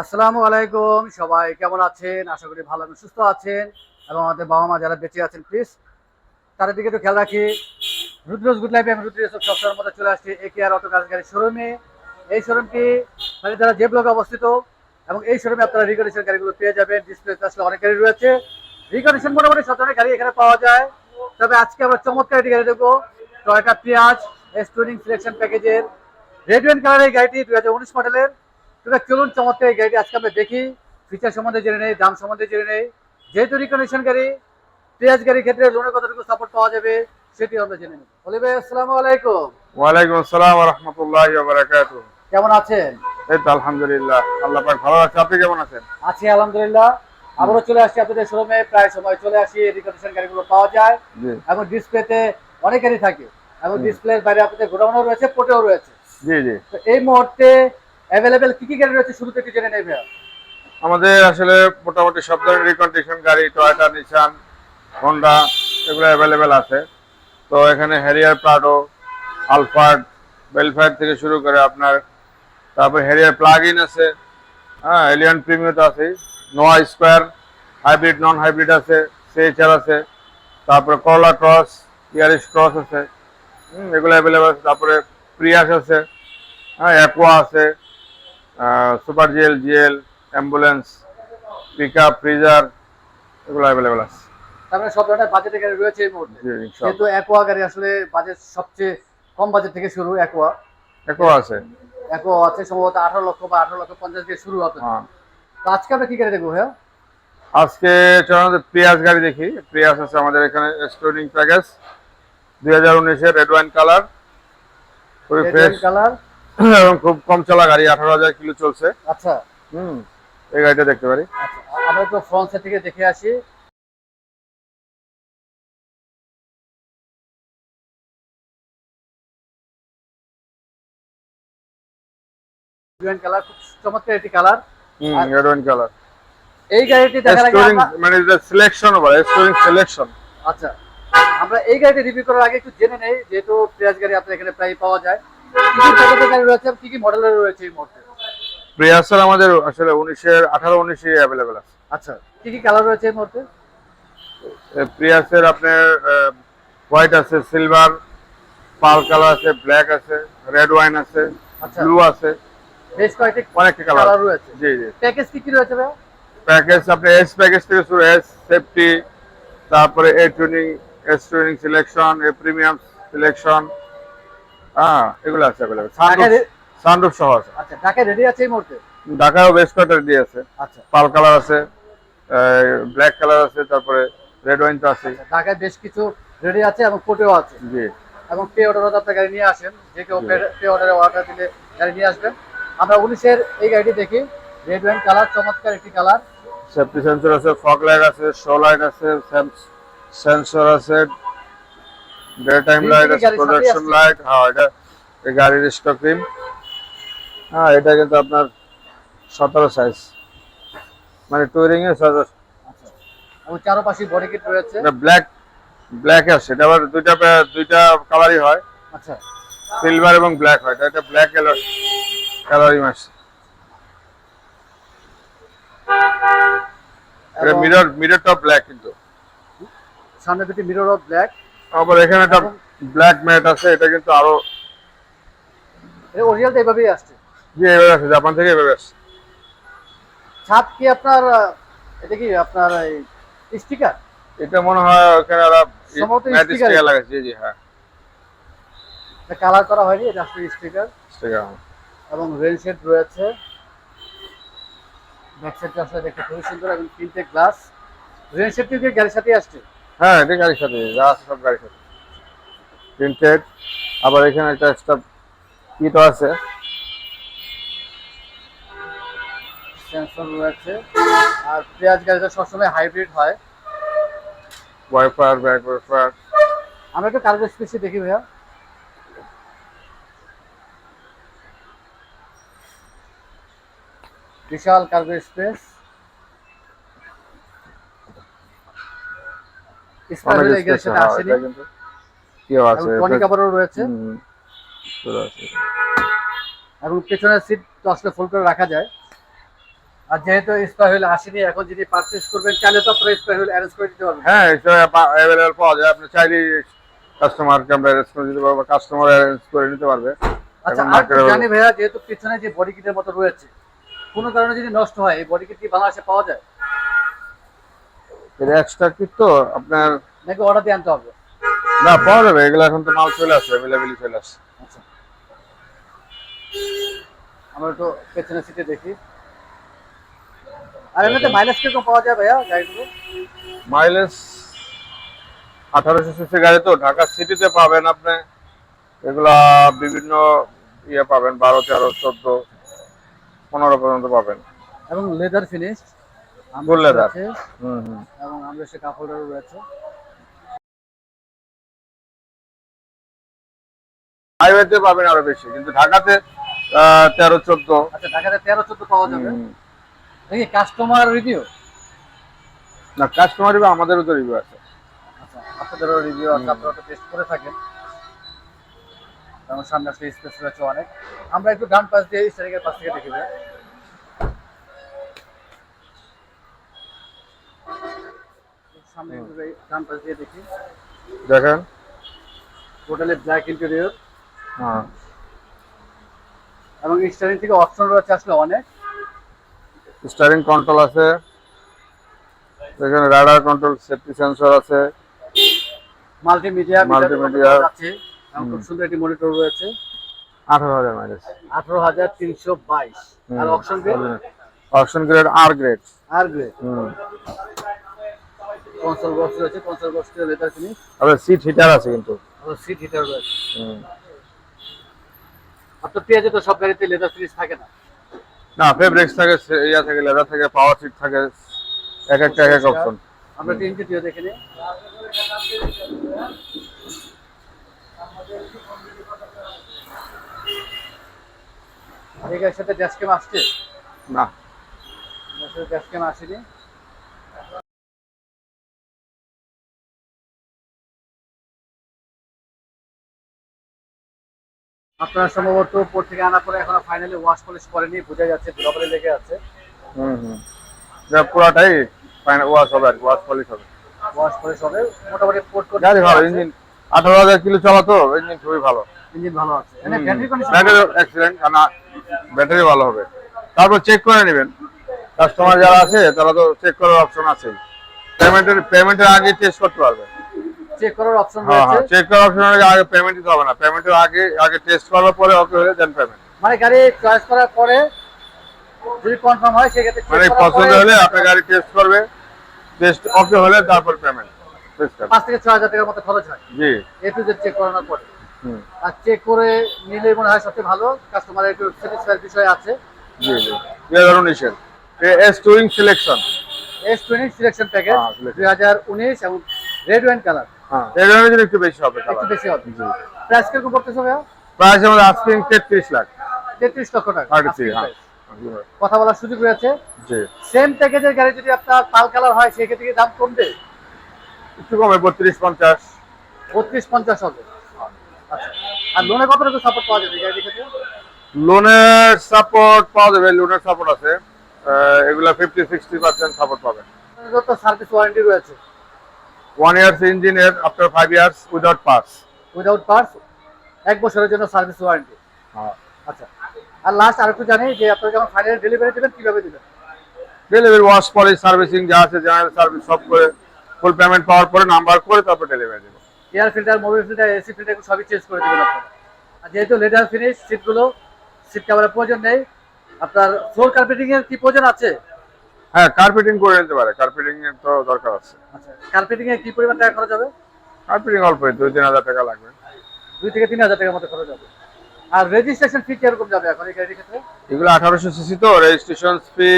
আসসালামু আলাইকুম, সবাই কেমন আছেন? আশা করি ভালো সুস্থ আছেন। এবং আমাদের বাবা মা যারা বেঁচে আছেন প্লিজ তাদের দিকে একটু খেয়াল রাখি। রুদ্রজ গুড লাইফ আমি রুদ্র সপ্তাহের মধ্যে চলে আসছি এ কে আর অটো কাজ শোরুমে এই শোরুমটি মানে যারা যে ব্লকে অবস্থিত, এবং এই শোরুমে আপনারা রিকন্ডিশন গাড়িগুলো পেয়ে যাবেন। ডিসপ্লেতে আসলে অনেক গাড়ি রয়েছে। রিকন্ডিশন মোটামুটি সব ধরনের গাড়ি এখানে পাওয়া যায়। তবে আজকে আমরা চমৎকার একটি গাড়ি দেখব। টয়টা পিয়াজ টুইনিং সিলেকশন প্যাকেজের রেড ওয়েন এই গাড়িটি দুই হাজার উনিশ মডেলের চলুন চমৎকার এই গাড়িটি আজকে আমরা দেখি। ফিচার সম্বন্ধে জেনে নেই দাম সম্বন্ধে জেনে নেই। যেহেতু রিকন্ডিশন গাড়ি পেঁয়াজ গাড়ির ক্ষেত্রে লোনের কতটুকু সাপোর্ট পাওয়া যাবে সেটি আমরা জেনে নেব। বলি ভাই আসসালামু আলাইকুম। ওয়ালাইকুম আসসালাম রহমতুল্লাহ বারাকাতু কেমন আছেন? এই তো আলহামদুলিল্লাহ আল্লাহ পাক ভালো আছে আপনি কেমন আছেন? আছি আলহামদুলিল্লাহ। আবারও চলে আসছি আপনাদের শোরুমে প্রায় সময় চলে আসি রিকন্ডিশন গাড়িগুলো পাওয়া যায়। জি। এবং ডিসপ্লেতে অনেক গাড়ি থাকে। এবং। ডিসপ্লের বাইরে আপনাদের গোডাউনও রয়েছে পোটেও রয়েছে। জি জি। তো এই মুহূর্তে অ্যাভেলেবেল কি কি গাড়ি রয়েছে শুরুতে একটু জেনে নেবে আমাদের আসলে মোটামুটি সব ধরনের রিকন্ডিশন গাড়ি টয়োটা নিশান হন্ডা এগুলো অ্যাভেলেবেল আছে। তো এখানে হ্যারিয়ার প্রাডো আলফার্ড বেলফায়ার থেকে শুরু করে আপনার, তারপর হ্যারিয়ার প্লাগ ইন আছে। হ্যাঁ এলিয়ান প্রিমিয়াম তো আছে Noah square hybrid non hybrid আছে সিএচআর আছে। তারপরে করলা ক্রস ইয়ারিস ক্রস আছে। এগুলো অ্যাভেলেবেল আছে। তারপরে প্রিয়াস আছে। হ্যাঁ অ্যাকোয়া আছে। Super GL GL ambulance pick up freezer এগুলো অ্যাভেলেবেল আছে। তারপরে সব ধরনের বাজেটের গাড়ি রয়েছে এই মুহূর্তে। যেহেতু অ্যাকোয়া গাড়ি আসলে বাজেট সবচেয়ে কম বাজেট থেকে শুরু অ্যাকোয়া অ্যাকোয়া আছে। অ্যাকোয়া আছে সম্ভবত আঠারো লক্ষ বা আঠারো লক্ষ পঞ্চাশ দিয়ে শুরু হবে। হ্যাঁ। তো আজকে আমরা কি গাড়ি দেখব হ্যাঁ আজকে চলো আমাদের প্রিয়াস গাড়ি দেখি। প্রিয়াস আছে আমাদের এখানে স্টোরিং প্যাকেজ দুই হাজার উনিশের রেড ওয়াইন কালার কালার এবং খুব কম চলা গাড়ি আঠারো হাজার কিলো চলছে। আচ্ছা হুম। এই গাড়িটা দেখতে পারি। আচ্ছা আমরা একটু ফ্রন্ট সাইড থেকে দেখে আসি। কালার খুব চমৎকার একটি কালার হুম রেড কালার এই গাড়িটি দেখার আগে আমরা- মানে সিলেকশন স্টোরিং সিলেকশন আচ্ছা আমরা এই গাড়িটি রিভিউ করার আগে একটু জেনে নেই যেহেতু পেঁয়াজ গাড়ি আপনার এখানে প্রায় পাওয়া যায়। কি কি রয়েছে কি কি মডেলের রয়েছে এই মুহূর্তে? প্রিয়াসের আমাদের আসলে উনিশের আঠারো উনিশে অ্যাভেলেবেল আছে। আচ্ছা কি কি কালার রয়েছে এই মুহূর্তে? প্রিয়াসের আপনার হোয়াইট আছে সিলভার পাল কালার আছে ব্ল্যাক আছে রেড ওয়াইন আছে আচ্ছা। ব্লু আছে। বেশ কয়েকটি অনেকটা কালার কালার রয়েছে। জি জি। প্যাকেজ কি কি রয়েছে ভাই প্যাকেজ আপনি এস প্যাকেজ থেকে শুরু এস সেফটি তারপরে A tuning S tuning selection A premium selection হ্যাঁ এগুলো আছে ঢাকায়- সানরুফ সহ আছে। আচ্ছা ঢাকায় রেডি আছে এই মুহূর্তে? ঢাকায়ও বেশ কয়েকটা রেডি আছে। আচ্ছা। পাল কালার আছে ব্ল্যাক কালার আছে তারপরে রেড ওয়াইন তো আছে। ঢাকায় বেশ কিছু রেডি আছে এবং কোটেও আছে। জি। এবং পে অর্ডারও আপনার গাড়ি নিয়ে আসেন। যে কেউ। পে অর্ডারে অর্ডার দিলে গাড়ি নিয়ে আসবেন। আমরা উনিশের এই গাড়িটি দেখি। রেড ওয়াইন কালার চমৎকার একটি কালার সেফটি সেন্সর আছে ফগ লাইট আছে শো লাইট আছে সেন্সর আছে day time light production light হ্যাঁ এটা এই গাড়ির স্টক হ্যাঁ এটা কিন্তু আপনার সতেরো সাইজ মানে টুরিং এর সতেরো। আচ্ছা। চারপাশে বডি কিট রয়েছে। ব্ল্যাক ব্ল্যাক আছে এটা আবার দুইটা দুইটা কালারই হয়। আচ্ছা। সিলভার এবং ব্ল্যাক হয়। এটা একটা ব্ল্যাক কালার কালারই মাস এটা এবং মিরর মিররটা ব্ল্যাক কিন্তু। সামনে দুটি মিরর অফ ব্ল্যাক আবার এখানে একটা এবং- ব্ল্যাক ম্যাট আছে এটা কিন্তু আরও এটা অরিজিনাল এভাবেই আসছে। জি এভাবে আছে জাপান থেকে এভাবে আসছে। ছাদ কি আপনার এটা কি আপনার স্টিকার এটা মনে হয় ওখানে ওরা ম্যাট স্টিকার। লাগাচ্ছে জি হ্যাঁ। কালার করা হয়নি এটা আসলে স্টিকার স্টিকার এবং রেল শেড রয়েছে। ব্যাক সাইডটা আসলে দেখতে খুবই সুন্দর এবং তিনটে গ্লাস রেল শেডটি কি গাড়ির সাথে আসছে? হ্যাঁ এটা গাড়ির সাথে যা আছে সব গাড়ির সাথে। প্রিন্টেড আবার এখানে একটা এক্সট্রা কিটও আছে। সেন্সর রয়েছে। আর পেঁয়াজ গাড়িটা সবসময় হাইব্রিড হয়। ওয়াইফার ব্যাক ওয়াইফার আমরা একটু কার্গো স্পেসে দেখি ভাইয়া। বিশাল কার্গো স্পেস স্পাইরাল এই গাড়ির সাথে আসেনি কেউ এবং আছে টনি কাপড়ও রয়েছে। হুম, পুরো আছে। এবং পেছনের সিট তো আসলে করে রাখা যায়। আর যেহেতু স্পাই হুইল আসেনি এখন যদি পারচেজ করবেন চাইলে তো আপনারা স্পাই হুইল অ্যারেঞ্জ করে দিতে পারবেন। হ্যাঁ অ্যাভেলেবল পাওয়া যায়। আপনি কাস্টমারকে আমরা অ্যারেঞ্জ করে দিতে পারব কাস্টমার অ্যারেঞ্জ করে নিতে পারবে। আচ্ছা আর জানি ভাইয়া যেহেতু পিছনে যে বডি কিটের মতো রয়েছে কোনো কারণে যদি নষ্ট হয় এই বডি কিট কি বাংলাদেশে পাওয়া যায়? এটা এক্সট্রা কিট তো? আপনার নাকি অর্ডার দিয়ে আনতে হবে? না পাওয়া যাবে। এগুলো এখন তো মাল চলে আসছে অ্যাভেলেবেলই চলে আসছে। আচ্ছা। আমরা একটু পেছনের সিটে দেখি। আর এমনিতে মাইলেজ কীরকম পাওয়া যায় ভাইয়া গাড়িগুলো? মাইলেজ আঠারোশো সিসি গাড়ি তো। ঢাকা সিটিতে পাবেন আপনি। এগুলা বিভিন্ন ইয়ে পাবেন বারো তেরো চোদ্দ পনেরো পর্যন্ত পাবেন। এবং লেদার ফিনিশ Full leather। হুম হুম। এবং আমরা সে কাপড়েরও রয়েছে। হাইওয়েতে পাবেন আরও বেশি কিন্তু ঢাকাতে তেরো চোদ্দ। আচ্ছা ঢাকাতে তেরো চোদ্দ পাওয়া যাবে? দেখি কাস্টমার রিভিউ না কাস্টমার আমাদেরও তো রিভিউ আছে। আচ্ছা আপনাদেরও রিভিউ আছে আপনারা তো টেস্ট করে থাকেন। আমার সামনে আসলে স্পেস রয়েছে অনেক। আমরা একটু ডান পাশ দিয়ে স্টারিংয়ের পাশ থেকে দেখি সামনে ডান পাশ দিয়ে দেখি। দেখেন। টোটালি ব্ল্যাক ইন্টেরিয়র হ্যাঁ। এবং স্টারিং থেকে অপশন রয়েছে আসলে অনেক। স্টারিং কন্ট্রোল আছে। এখানে রাডার কন্ট্রোল সেফটি সেন্সর আছে। Multimedia Multimedia। আছে। খুব সুন্দর একটি মনিটর রয়েছে। আঠারো হাজার মাইলেজ আঠারো হাজার তিনশো বাইশ। আর option grade option grade R grade R grade console box রয়েছে কনসোল বক্স লেদার ফিনিশ তবে সিট হিটার আছে কিন্তু। আর সিট হিটার রয়েছে। আপনার পেঁয়াজে তো সব গাড়িতে লেদার ফিনিশ থাকে না। না ফেব্রিক্স থাকে ইয়া থাকে লেদার থাকে পাওয়ার সিট থাকে এক একটা এক এক অপশন আমরা একটু ইঞ্জিটিও দেখে নিই। এই গাড়ির সাথে ড্যাশ ক্যাম আসছে? না। ড্যাশ ক্যাম আসেনি। আপনারা সম্ভবত উপর থেকে আনার পরে এখনও ফাইনালি ওয়াশ পলিশ করেনি বোঝা যাচ্ছে ধুলাবালি লেগে আছে। হুম হুম। যা পুরাটাই ফাইনাল ওয়াশ হবে আর ওয়াশ পলিশ হবে। ওয়াশ পলিশ হবে মোটামুটি পোর্ট করে গাড়ি ভালো ইঞ্জিন আঠারো হাজার কিলো চলা তো ইঞ্জিন খুবই ভালো। ইঞ্জিন ভালো আছে। এনে ব্যাটারি কন্ডিশন ব্যাটারি অ্যাক্সিডেন্ট না ব্যাটারি ভালো হবে। তারপর চেক করে নেবেন। কাস্টমার যারা আছে তারা তো চেক করার অপশন আছে পেমেন্টের পেমেন্টের আগে টেস্ট করতে পারবে। চেক করার অপশন হ্যাঁ রয়েছে। হ্যাঁ চেক করার অপশন আগে পেমেন্ট দিতে হবে না। পেমেন্টের আগে আগে টেস্ট করার পরে ওকে হলে দেন পেমেন্ট মানে গাড়ি চয়েস করার পরে যদি কনফার্ম হয় সেক্ষেত্রে মানে পছন্দ হলে আপনার গাড়ি টেস্ট করবে। টেস্ট ওকে হলে তারপর পেমেন্ট পাঁচ থেকে ছয় হাজার টাকার মতো খরচ হয়। জি। এ টু জেড চেক করানোর পরে। আর চেক করে নিলে মনে হয় সবচেয়ে ভালো। কাস্টমারের একটু স্যাটিসফাইড বিষয় আছে। জি জি। হাজার উনিশের S tuning selection S twenty selection package হ্যাঁ, দুই হাজার উনিশ এবং রেড ওয়াইন কালার হ্যাঁ এর জন্য একটু বেশি হবে একটু বেশি হবে। প্রাইস কীরকম পড়তেছে ভাইয়া? প্রাইস আমাদের আস্কিং তেত্রিশ লাখ। তেত্রিশ লক্ষ টাকা। হ্যাঁ। কথা বলার সুযোগ রয়েছে। জি। সেম প্যাকেজের গাড়ি যদি আপনার পাল কালার হয় সেক্ষেত্রে কি দাম কমবে? একটু কমে বত্রিশ পঞ্চাশ। বত্রিশ পঞ্চাশ হবে। আচ্ছা। আর লোনে কত টাকা সাপোর্ট পাওয়া যাবে গাড়ির ক্ষেত্রে? লোনের সাপোর্ট পাওয়া যাবে লোনের সাপোর্ট আছে। এগুলা ফিফটি সিক্সটি পার্সেন্ট সাপোর্ট পাবেন তো সার্ভিস ওয়ারেন্টি রয়েছে। ওয়ান ইয়ার্স ইঞ্জিনের after five years without parts without parts এক বছরের জন্য সার্ভিস ওয়ারেন্টি আচ্ছা। আর লাস্ট আরেকটু জানি যে আপনারা যখন ফাইনাল ডেলিভারি দেবেন কীভাবে দেবেন? ডেলিভারি ওয়াশ পলিশ সার্ভিসিং যা আছে জেনারেল সার্ভিস সব করে ফুল পেমেন্ট পাওয়ার পরে নাম্বার করে তারপর ডেলিভারি দেবো air filter mobil filter AC filter সবই চেঞ্জ করে দেবেন আপনারা। আর যেহেতু লেদার ফিনিশ সিটগুলো সিট কাভারের প্রয়োজন নেই আপনার ফ্লোর কার্পেটিং এর কি প্রয়োজন আছে? হ্যাঁ কার্পেটিং করে নিতে পারে। কার্পেটিং এর তো দরকার আছে। আচ্ছা কার্পেটিং এ কি পরিমাণ টাকা খরচ হবে? কার্পেটিং অল্প দুই তিন হাজার টাকা লাগবে। দুই থেকে তিন হাজার টাকার মতো খরচ হবে। আর রেজিস্ট্রেশন ফি কীরকম যাবে এখন এই গাড়ির ক্ষেত্রে? এগুলো আঠারোশো সিসি তো রেজিস্ট্রেশন ফি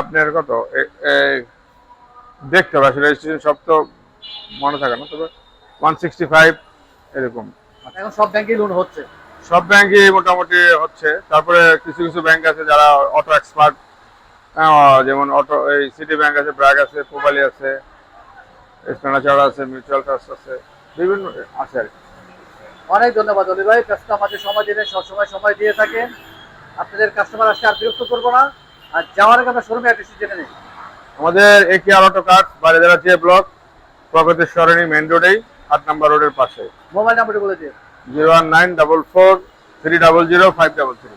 আপনার কত? দেখতে হবে আসলে রেজিস্ট্রেশন সব তো মনে থাকে না তবে ওয়ান সিক্সটি ফাইভ এরকম এখন সব ব্যাংকেই লোন হচ্ছে। সব ব্যাংকই মোটামুটি হচ্ছে। তারপরে কিছু কিছু ব্যাংক আছে যারা অটো এক্সপার্ট যেমন অটো এই সিটি ব্যাংক আছে ব্র্যাক আছে পোবালি আছে স্ট্যান্ডার্ড আছে মিউচুয়াল ট্রাস্ট আছে বিভিন্ন আছে আর অনেক ধন্যবাদ অলি ভাই। ব্যস্ত আমাদের সময় দিলে সবসময় সময় দিয়ে থাকেন। আপনাদের কাস্টমার আসলে আর বিরক্ত করব না। আর যাওয়ার আমরা শোরুমে অ্যাড্রেস জেনে নিই। আমাদের একে আর অটো কার্ড বারিদারাচিয়া ব্লক প্রগতির সরণি মেন রোডেই আট নাম্বার রোডের পাশে। মোবাইল নাম্বারটি বলে দিন। Zero one nine double four three double zero five double three.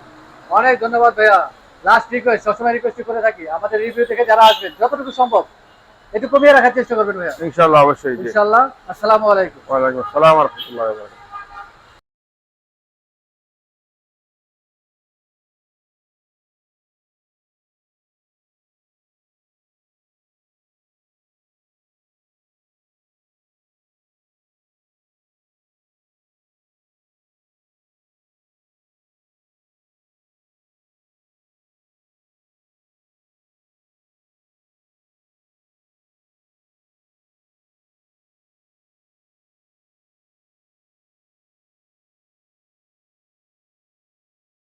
অনেক ধন্যবাদ ভাইয়া। লাস্ট রিকোয়েস্ট সবসময় রিকোয়েস্ট করে থাকি। আমাদের রিভিউ থেকে যারা আসবেন যতটুকু সম্ভব একটু কমিয়ে রাখার চেষ্টা করবেন ভাইয়া। ইনশাল্লাহ অবশ্যই। ইনশাআল্লাহ। আসসালামু আলাইকুম। ওয়ালাইকুম আসসালাম রহমতুল্লাহ